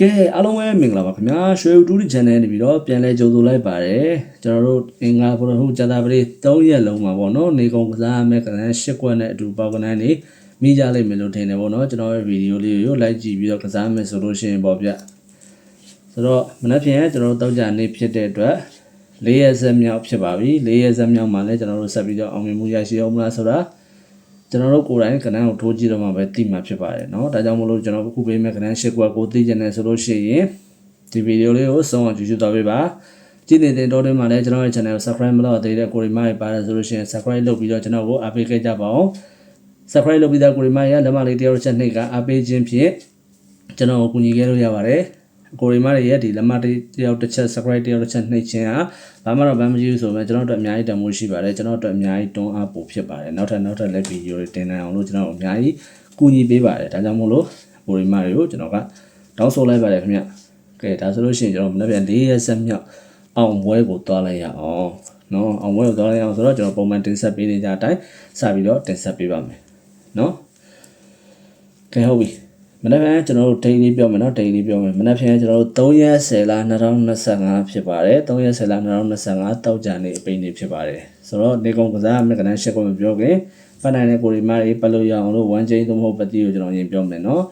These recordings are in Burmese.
ကဲအားလုံးပဲမင်္ဂလာပါခင်ဗျာရွှေဦးတူးဒီ channel နေပြီးတော့ပြန်လဲကြိုဆိုလိုက်ပါတယ်ကျွန်တော်တို့အင်္ဂါဘုရဟုဇာတာပရိ3ရက်လုံးမှာပေါ့နော်နေကုန်ကစားမဲ့ကနန်း၈ကွက်နဲ့အတူပေါက်ကနန်းနေမိကြလိမ့်မယ်လို့ထင်တယ်ပေါ့နော်ကျွန်တော်ရဲ့ဗီဒီယိုလေးကိုလိုက်ကြည့်ပြီးတော့ကစားမယ်ဆိုလို့ရှိရင်ပေါ့ဗျဆိုတော့မနေ့ဖြန်ကျွန်တော်တို့တောက်ကြနေဖြစ်တဲ့အတွက်၄ရက်ဆက်မြောက်ဖြစ်ပါပြီ၄ရက်ဆက်မြောက်မှာလည်းကျွန်တော်တို့ဆက်ပြီးတော့အောင်မြင်မှုရရှိအောင်မလားဆိုတာ ကျွန်တော်တို့ကိုယ်တိုင်ကဏ္ဍကိုထိုးကြည့်တော့မှပဲသိမှာဖြစ်ပါတယ်เนาะဒါကြောင့်မလို့ကျွန်တော်အခုပေးမဲ့ကဏ္ဍ၈ကွက်ကိုသိကျင်တယ်ဆိုလို့ရှိရင်ဒီဗီဒီယိုလေးကိုဆုံးအောင်ကြည့်ရှုသွားပေးပါကြည့်နေတဲ့တော့တွင်းမှာလည်းကျွန်တော်ရဲ့ channel ကို subscribe မလုပ်သေးတဲ့ကိုရီမားတွေပါတယ်ဆိုလို့ရှိရင် subscribe လုပ်ပြီးတော့ကျွန်တော်ကိုအားပေးခဲ့ကြပါအောင် subscribe လုပ်ပြီးသားကိုရီမားရလက်မလေးတယောက်တစ်ချက်နှိပ်ကအားပေးခြင်းဖြင့်ကျွန်တော်ကိုကူညီခဲ့လို့ရပါတယ် ကိုရီမားတွေရဲ့ဒီလက်မတယောက်တစ်ချက် subscribe တယောက်တစ်ချက်နှိပ်ခြင်းဟာဘာမှတော့ဘာမှမကြည့်ဘူးဆိုပေမဲ့ကျွန်တော်တို့အများကြီးတန်ဖိုးရှိပါတယ်ကျွန်တော်တို့အများကြီးတွန်းအားပို့ဖြစ်ပါတယ်နောက်ထပ်နောက်ထပ်လည်းဗီဒီယိုတွေတင်နိုင်အောင်လို့ကျွန်တော်အများကြီးကူညီပေးပါတယ်ဒါကြောင့်မို့လို့ကိုရီမားတွေကိုကျွန်တော်ကတောင်းဆိုလိုက်ပါတယ်ခင်ဗျကဲဒါဆိုလို့ရှိရင်ကျွန်တော်မနေ့ပြန်၄ရက်ဆက်မြောက်အောင်ပွဲကိုတွားလိုက်ရအောင်နော်အောင်ပွဲကိုတွားလိုက်အောင်ဆိုတော့ကျွန်တော်ပုံမှန်တင်ဆက်ပေးနေကြအတိုင်းစပြီးတော့တင်ဆက်ပေးပါမယ်နော်ကဲဟုတ်ပြီ မနေ့ပြန်ကျွန်တော်တို့ daily ပြောမယ်နော် daily ပြောမယ်မနေ့ပြန်ကျွန်တော်တို့3ရက်10လ2025ဖြစ်ပါတယ်3ရက်10လ2025တောက်ကြနေအပိန်နေဖြစ်ပါတယ်ဆိုတော့နေကုံကစားမက်ကနန်းရှက်ကိုမပြောခင်ပတ်နိုင်တဲ့ကိုရီမားတွေပတ်လို့ရအောင်လို့1 chain သို့မဟုတ်ပတိကိုကျွန်တော်ရင်ပြောမယ်နော်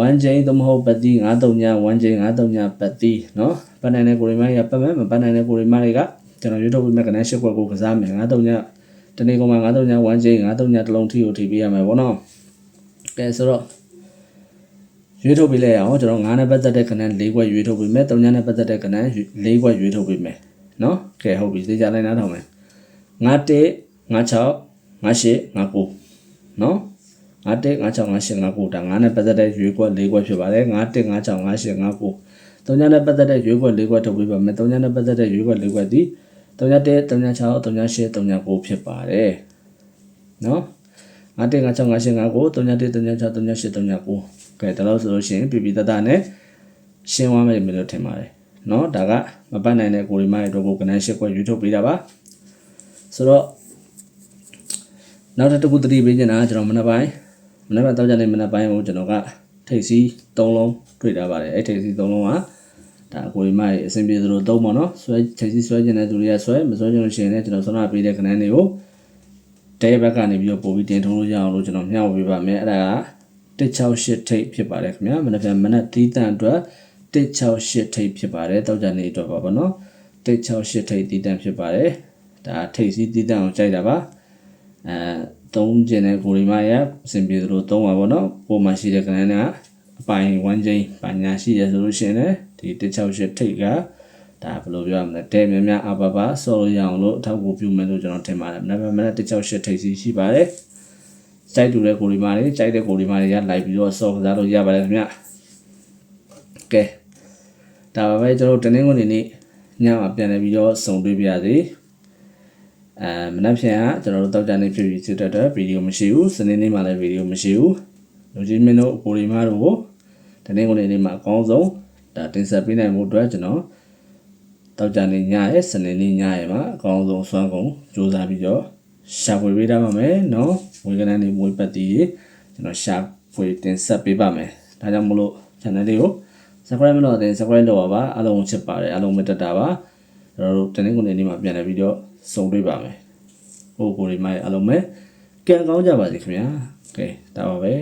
1 chain သို့မဟုတ်ပတိ93ည1 chain 93ညပတိနော်ပတ်နိုင်တဲ့ကိုရီမားတွေကပတ်မယ်မပတ်နိုင်တဲ့ကိုရီမားတွေကကျွန်တော်ရွေးထုတ်ပြီးမက်ကနန်းရှက်ကိုကိုကစားမယ်93ညတနေ့ကောင်မှ93ည1 chain 93ညတစ်လုံးထိကိုထိပေးရမယ်ဗောနော်ကဲဆိုတော့ ရွေးထုတ်ပေးလိုက်အောင်ကျွန်တော်9နဲ့ပတ်သက်တဲ့ကဏ္ဍ၄ခွက်ရွေးထုတ်ပေးမယ်3ညနဲ့ပတ်သက်တဲ့ကဏ္ဍ၄ခွက်ရွေးထုတ်ပေးမယ်နော်ကဲဟုတ်ပြီသိကြလိုက်နားထောင်မယ်9 1 96 58 59နော်9 1 96 58 59ဒါ9နဲ့ပတ်သက်တဲ့ရွေးခွက်၄ခွက်ဖြစ်ပါတယ်9 1 96 58 59 3ညနဲ့ပတ်သက်တဲ့ရွေးခွက်၄ခွက်ထုတ်ပေးပါမယ်3ညနဲ့ပတ်သက်တဲ့ရွေးခွက်၄ခွက်ဒီ3ည1 3ည6 3ည8 3ည9ဖြစ်ပါတယ်နော်9 1 96 58 59 3ည1 3ည6 3ည8 3ည9 ကဲဒါလို့ဆိုလို့ရှိရင်ပြပြတတနဲ့ရှင်းသွားမယ်လို့ထင်ပါတယ်เนาะဒါကမပတ်နိုင်တဲ့ကိုရီမားရဲ့တော့ကိုကနန်းရှစ်ခွက်ရွေးထုတ်ပေးတာပါဆိုတော့နောက်တစ်ခုတတိပေးနေတာကျွန်တော်မနက်ပိုင်းမနက်ပိုင်းတောက်ကြတဲ့မနက်ပိုင်းကိုကျွန်တော်ကထိတ်စီ၃လုံးတွေ့တာပါတယ်အဲ့ထိတ်စီ၃လုံးကဒါကိုရီမားရဲ့အဆင်ပြေသလိုသုံးပါတော့ဆွဲထိတ်စီဆွဲခြင်းတဲ့သူတွေကဆွဲမဆွဲခြင်းလို့ရှိရင်လည်းကျွန်တော်ဆွမ်းနာပေးတဲ့ကနန်းတွေကိုတဲဘက်ကနေပြီးတော့ပို့ပြီးတင်ထုံးလို့ရအောင်လို့ကျွန်တော်မျှဝေပေးပါမယ်အဲ့ဒါက 168ထိပ်ဖြစ်ပါတယ်ခင်ဗျာမနက်ဖြန်မနက်တီးတန့်အတွက်168ထိပ်ဖြစ်ပါတယ်တောက်ကြနေအတွက်ပါဗောနော်168ထိပ်တီးတန့်ဖြစ်ပါတယ်ဒါထိပ်စီးတီးတန့်အောင်ကြိုက်တာပါအဲသုံးကျင်တဲ့ကိုရီမာရအဆင်ပြေသလိုသုံးပါဗောနော်ပုံမှန်ရှိတဲ့ကဏ္ဍကအပိုင်1ချိန်ပညာရှိရဆိုလို့ရှိရင်လည်းဒီ168ထိပ်ကဒါဘယ်လိုပြောရမလဲတဲများများအပပဆော်လို့ရအောင်လို့အထောက်အကူပြုမယ်လို့ကျွန်တော်ထင်ပါတယ်မနက်ဖြန်မနက်168ထိပ်စီရှိပါတယ် ကြိုက်တူတဲ့ကိုရီမာတွေကြိုက်တဲ့ကိုရီမာတွေရလိုက်ပြီးတော့စော်ကစားလို့ရပါတယ်ခင်ဗျကဲဒါပါပဲကျွန်တော်တနင်္ဂနွေနေ့ညမှာပြန်လည်ပြီးတော့စုံတွေ့ပြရစီအဲမနက်ဖြန်ကကျွန်တော်တို့တောက်ကြနေဖြစ်ပြီးစစ်တဲ့အတွက်ဗီဒီယိုမရှိဘူးစနေနေ့မှာလည်းဗီဒီယိုမရှိဘူးလူကြီးမင်းတို့ကိုရီမာတို့ကိုတနင်္ဂနွေနေ့မှာအကောင်းဆုံးဒါတင်ဆက်ပေးနိုင်မှုအတွက်ကျွန်တော်တောက်ကြနေညရဲ့စနေနေ့ညရဲ့မှာအကောင်းဆုံးစွမ်းကုန်စူးစမ်းပြီးတော့ ရှာဖွေပေးထားပါမယ်နော်ဝေကနန်းနေမွေးပတ်တီကျွန်တော်ရှာဖွေတင်ဆက်ပေးပါမယ်ဒါကြောင့်မလို့ channel လေးကို subscribe မလုပ်တဲ့ subscribe လုပ်ပါပါအားလုံးချစ်ပါတယ်အားလုံးမတက်တာပါကျွန်တော်တို့တနင်္ဂနွေနေ့မှာပြန်လည်ပြီးတော့စုံတွေ့ပါမယ်ဟိုကိုရီမိုင်းအားလုံးပဲကံကောင်းကြပါစေခင်ဗျာကဲဒါပါပဲ